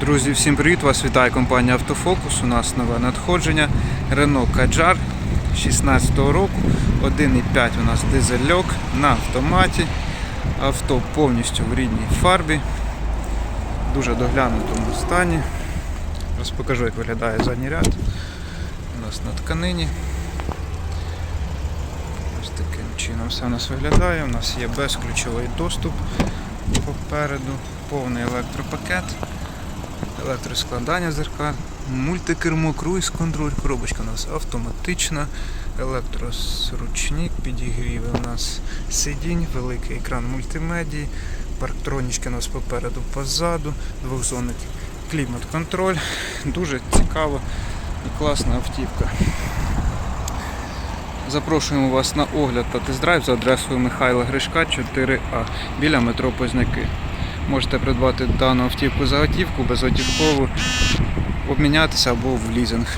Друзі, всім привіт! Вас вітає компанія Автофокус. У нас нове надходження. Renault Kadjar 16 року. 1,5 у нас дизельок на автоматі. Авто повністю в рідній фарбі. Дуже доглянутому стані. Зараз покажу, як виглядає задній ряд. У нас на тканині. Ось таким чином все у нас виглядає. У нас є безключовий доступ попереду, повний електропакет електроскладання зеркаль, мультикермо, круїз контроль, коробочка у нас автоматична, електроручник, підігріви у нас сидінь, великий екран мультимедії, парктронічки у нас попереду, позаду, двохзонний клімат-контроль. Дуже цікава і класна автівка. Запрошуємо вас на огляд та тест-драйв за адресою Михайла Гришка 4А біля метро Позняки. Можете придбати дану автівку за готівку, безготівкову, обмінятися або в лізинг.